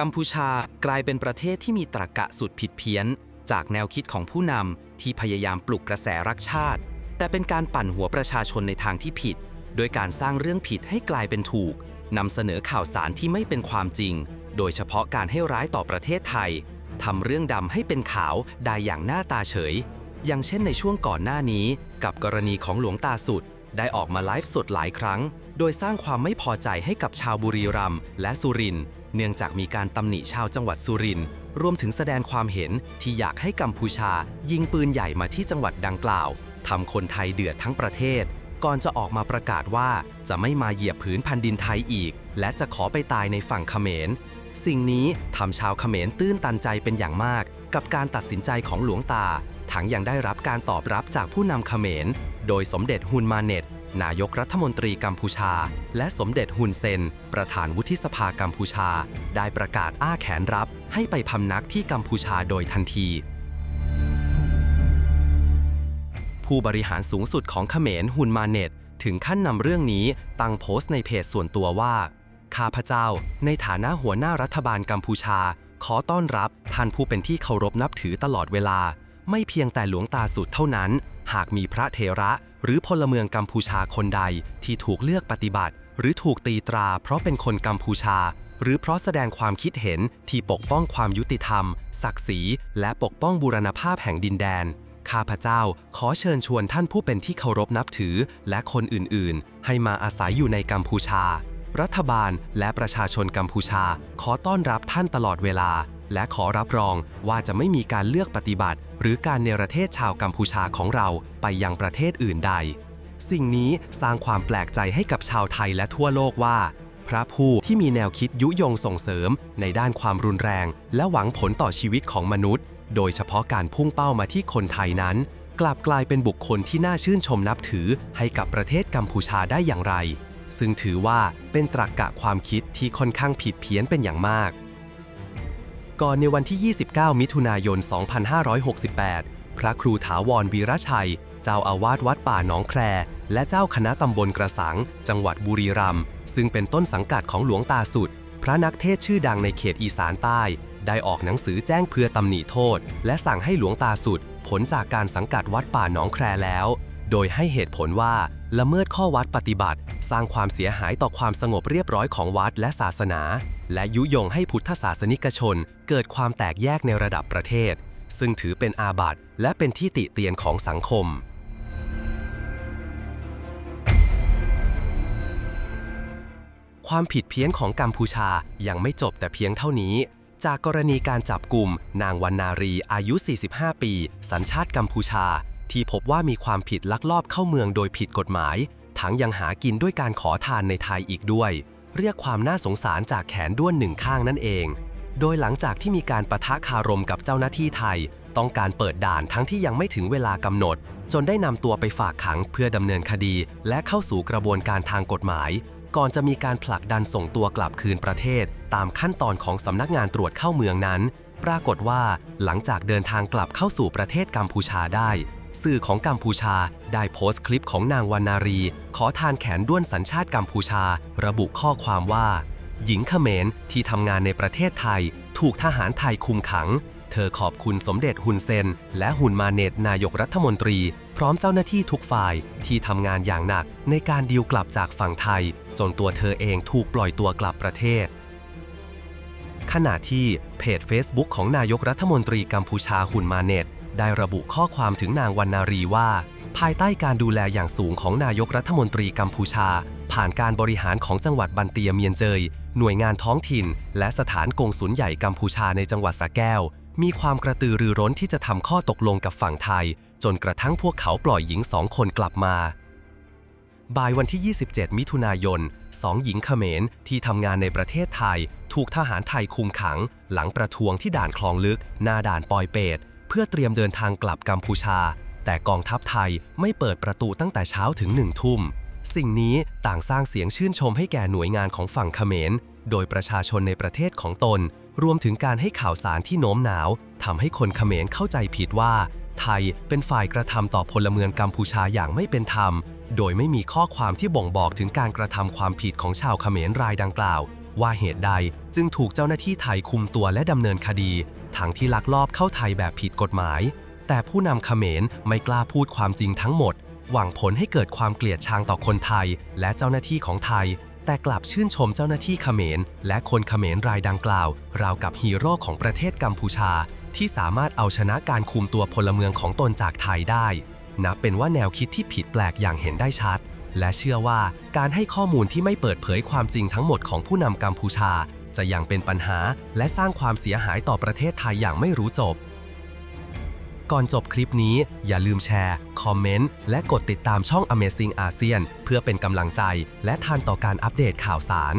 กัมพูชากลายเป็นประเทศที่มีตรรกะสุดผิดเพี้ยน จากแนวคิดของผู้นำที่พยายามปลุกกระแสรักชาติ แต่เป็นการปั่นหัวประชาชนในทางที่ผิด โดยการสร้างเรื่องผิดให้กลายเป็นถูกนำเสนอข่าวสารที่ไม่เป็นความจริง โดยเฉพาะการให้ร้ายต่อประเทศไทยทำเรื่องดำให้เป็นขาวได้อย่างหน้าตาเฉย อย่างเช่นในช่วงก่อนหน้านี้ กับกรณีของหลวงตาสุด ได้ออกมาไลฟ์สดหลายครั้ง โดยสร้างความไม่พอใจให้กับชาวบุรีรัมย์และสุรินทร์ เนื่องจากมีการตำหนิชาวจังหวัดสุรินทร์รวมถึงแสดงความเห็นที่อยากให้กัมพูชา ยิงปืนใหญ่มาที่จังหวัดดังกล่าวทำคนไทยเดือดทั้งประเทศ ก่อนจะออกมาประกาศว่าจะไม่มาเหยียบผืนแผ่นดินไทยอีก และจะขอไปตายในฝั่งเขมร สิ่งนี้ทำชาวเขมรตื้นตันใจเป็นอย่างมาก กับการตัดสินใจของหลวงตาทั้งยังได้รับการตอบรับจากผู้นำเขมร โดยสมเด็จฮุนมาเน็ต นายกรัฐมนตรีกัมพูชา และสมเด็จฮุนเซน ประธานวุฒิสภากัมพูชา ได้ประกาศอ้าแขนรับ ให้ไปพำนักที่กัมพูชาโดยทันที ผู้บริหารสูงสุดของเขมรฮุนมาเน็ต ถึงขั้นนำเรื่องนี้ตั้งโพสต์ในเพจส่วนตัวว่า ข้าพเจ้า ในฐานะหัวหน้ารัฐบาลกัมพูชา ขอต้อนรับท่านผู้เป็นที่เคารพนับถือตลอดเวลา ไม่เพียงแต่หลวงตาสุดเท่านั้น หากมีพระเทระ หรือพลเมืองกัมพูชาคนใดที่ถูกเลือกปฏิบัติ หรือถูกตีตราเพราะเป็นคนกัมพูชา หรือเพราะแสดงความคิดเห็นที่ปกป้องความยุติธรรม ศักดิ์ศรีและปกป้องบูรณภาพแห่งดินแดน ข้าพเจ้าขอเชิญชวนท่านผู้เป็นที่เคารพนับถือและคนอื่นๆ ให้มาอาศัยอยู่ในกัมพูชา รัฐบาลและประชาชนกัมพูชา ขอต้อนรับท่านตลอดเวลา และขอรับรองว่าจะไม่มีการเลือกปฏิบัติ หรือการเนรเทศชาวกัมพูชาของเราไปยังประเทศอื่นใด สิ่งนี้สร้างความแปลกใจให้กับชาวไทยและทั่วโลกว่า พระผู้ที่มีแนวคิดยุยงส่งเสริม ในด้านความรุนแรง และหวังผลต่อชีวิตของมนุษย์ โดยเฉพาะการพุ่งเป้ามาที่คนไทยนั้น กลับกลายเป็นบุคคลที่น่าชื่นชมนับถือให้กับประเทศกัมพูชาได้อย่างไรซึ่งถือว่าเป็นตรรกกะความคิดที่ค่อนข้างผิดเพี้ยนเป็นอย่างมาก ก่อนในวันที่ 29 มิถุนายน 2568 พระครูถาวรวีระชัย เจ้าอาวาสวัดป่าหนองแคร และเจ้าคณะตำบลกระสัง จังหวัดบุรีรัมย์ซึ่งเป็นต้นสังกัดของหลวงตาสุด พระนักเทศชื่อดังในเขตอีสานใต้ ได้ออกหนังสือแจ้งเพื่อตำหนิโทษ และสั่งให้หลวงตาสุดผลจากการสังกัดวัดป่าหนองแครแล้ว โดยให้เหตุผลว่า ละเมิดข้อวัดปฏิบัติ สร้างความเสียหายต่อความสงบเรียบร้อยของวัดและศาสนา และยุยงให้พุทธศาสนิกชน เกิดความแตกแยกในระดับประเทศ ซึ่งถือเป็นอาบัติและเป็นที่ติเตียนของสังคม ความผิดเพี้ยนของกัมพูชายังไม่จบแต่เพียงเท่านี้จากกรณีการจับกลุ่มนางวันนารีอายุ 45 ปี สัญชาติกัมพูชา ที่พบว่ามีความผิดลักลอบเข้าเมืองโดยผิดกฎหมาย ทั้งยังหากินด้วยการขอทานในไทยอีกด้วย เรียกความน่าสงสารจากแขนด้วนหนึ่งข้างนั่นเอง โดยหลังจากที่มีการประทะคารมกับเจ้าหน้าที่ไทย ต้องการเปิดด่านทั้งที่ยังไม่ถึงเวลากำหนด จนได้นำตัวไปฝากขังเพื่อดำเนินคดี และเข้าสู่กระบวนการทางกฎหมาย ก่อนจะมีการผลักดันส่งตัวกลับคืนประเทศ ตามขั้นตอนของสำนักงานตรวจเข้าเมืองนั้นปรากฏว่าหลังจากเดินทางกลับเข้าสู่ประเทศกัมพูชาได้ สื่อของกัมพูชาได้โพสต์คลิปของนางวรรณารี ขอทานแขนด้วนสัญชาติกัมพูชา ระบุข้อความว่า หญิงเขมรที่ทำงานในประเทศไทย ถูกทหารไทยคุมขัง เธอขอบคุณสมเด็จฮุนเซน และฮุนมาเนตนายกรัฐมนตรี พร้อมเจ้าหน้าที่ทุกฝ่ายที่ทำงานอย่างหนักในการดีลกลับจากฝั่งไทย จนตัวเธอเองถูกปล่อยตัวกลับประเทศขณะที่เพจ Facebook ของนายกรัฐมนตรีกัมพูชาฮุนมาเนต ได้ระบุข้อความถึงนางวรรณารีว่า ภายใต้การดูแลอย่างสูงของนายกรัฐมนตรีกัมพูชา ผ่านการบริหารของจังหวัดบันเตียเมียนเจย หน่วยงานท้องถิ่น และสถานกงสุลใหญ่กัมพูชาในจังหวัดสระแก้ว มีความกระตือรือร้นที่จะทำข้อตกลงกับฝั่งไทย จนกระทั่งพวกเขาปล่อยหญิงสองคนกลับมาบ่ายวันที่ 27 มิถุนายน สองหญิงเขมรที่ทำงานในประเทศไทย ถูกทหารไทยคุมขัง หลังประท้วงที่ด่านคลองลึก หน้าด่านปอยเปต เพื่อเตรียมเดินทางกลับกัมพูชา แต่กองทัพไทยไม่เปิดประตูตั้งแต่เช้าถึงหนึ่งทุ่ม สิ่งนี้ต่างสร้างเสียงชื่นชมให้แก่หน่วยงานของฝั่งเขมร โดยประชาชนในประเทศของตน รวมถึงการให้ข่าวสารที่โน้มน้าวทำให้คนเขมรเข้าใจผิดว่า ไทยเป็นฝ่ายกระทำต่อพลเมืองกัมพูชาอย่างไม่เป็นธรรม โดยไม่มีข้อความที่บ่งบอกถึงการกระทำความผิดของชาวเขมรรายดังกล่าว ว่าเหตุใดจึงถูกเจ้าหน้าที่ไทยคุมตัวและดำเนินคดี ทั้งที่ลักลอบเข้าไทยแบบผิดกฎหมาย แต่ผู้นำเขมรไม่กล้าพูดความจริงทั้งหมด หวังผลให้เกิดความเกลียดชังต่อคนไทย และเจ้าหน้าที่ของไทย แต่กลับชื่นชมเจ้าหน้าที่เขมร และคนเขมรรายดังกล่าว ราวกับฮีโร่ของประเทศกัมพูชา ที่สามารถเอาชนะการคุมตัวพลเมืองของตนจากไทยได้ นับเป็นว่าแนวคิดที่ผิดแปลกอย่างเห็นได้ชัดและเชื่อว่าการให้ข้อมูลที่ไม่เปิดเผยความจริงทั้งหมดของผู้นำกัมพูชา จะยังเป็นปัญหาและสร้างความเสียหายต่อประเทศไทยอย่างไม่รู้จบ ก่อนจบคลิปนี้อย่าลืมแชร์ คอมเมนต์ และกดติดตามช่อง Amazing ASEAN เพื่อเป็นกำลังใจและทันต่อการอัปเดตข่าวสาร